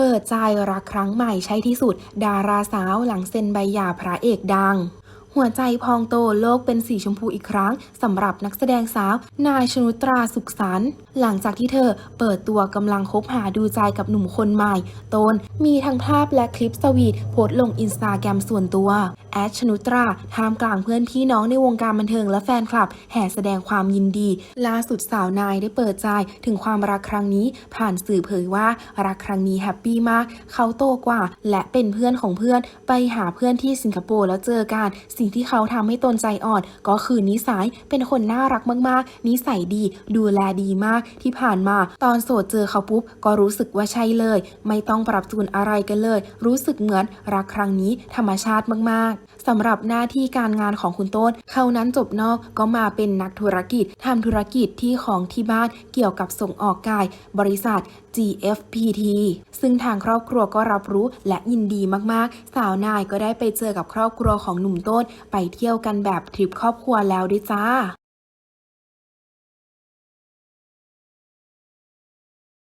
เปิดใจรักครั้งใหม่ใช่ที่สุด ดาราสาวหลังเซ็นใบหย่าพระเอกดัง หัวใจพองโตโลกเป็นสีชมพูอีกครั้งสำหรับนักแสดงสาว นายชนุตราสุขสันหลังจากที่เธอเปิดตัวกำลังคบหาดูใจกับหนุ่มคนใหม่ตนมีทั้งภาพและคลิปสวีทโพสลงอินสตาแกรมส่วนตัว แอดชนุตราท่ามกลางเพื่อนพี่น้องในวงการบันเทิงและแฟนคลับ แห่แสดงความยินดี ล่าสุดสาวนายได้เปิดใจถึงความรักครั้งนี้ ผ่านสื่อเผยว่ารักครั้งนี้แฮปปี้มาก เขาโตกว่า และเป็นเพื่อนของเพื่อนไปหาเพื่อนที่สิงคโปร์แล้วเจอกันสิ่งที่เขาทำให้ตนใจอ่อน ก็คือนิสัยเป็นคนน่ารักมากๆ นิสัยดี ดูแลดีมากที่ผ่านมา ตอนโสดเจอเขาปุ๊บ ก็รู้สึกว่าใช่เลย ไม่ต้องปรับจูนอะไรกันเลย รู้สึกเหมือนรักครั้งนี้ธรรมชาติมากๆสำหรับหน้าที่การงานของคุณต้นเขานั้นจบนอกก็มาเป็นนักธุรกิจทำธุรกิจที่ของที่บ้านเกี่ยวกับส่งออกกาย บริษัท GFPT ซึ่งทางครอบครัวก็รับรู้และยินดีมากๆ สาวนายก็ได้ไปเจอกับครอบครัวของหนุ่มต้น ไปเที่ยวกันแบบทริปครอบครัวแล้วด้วยจ้า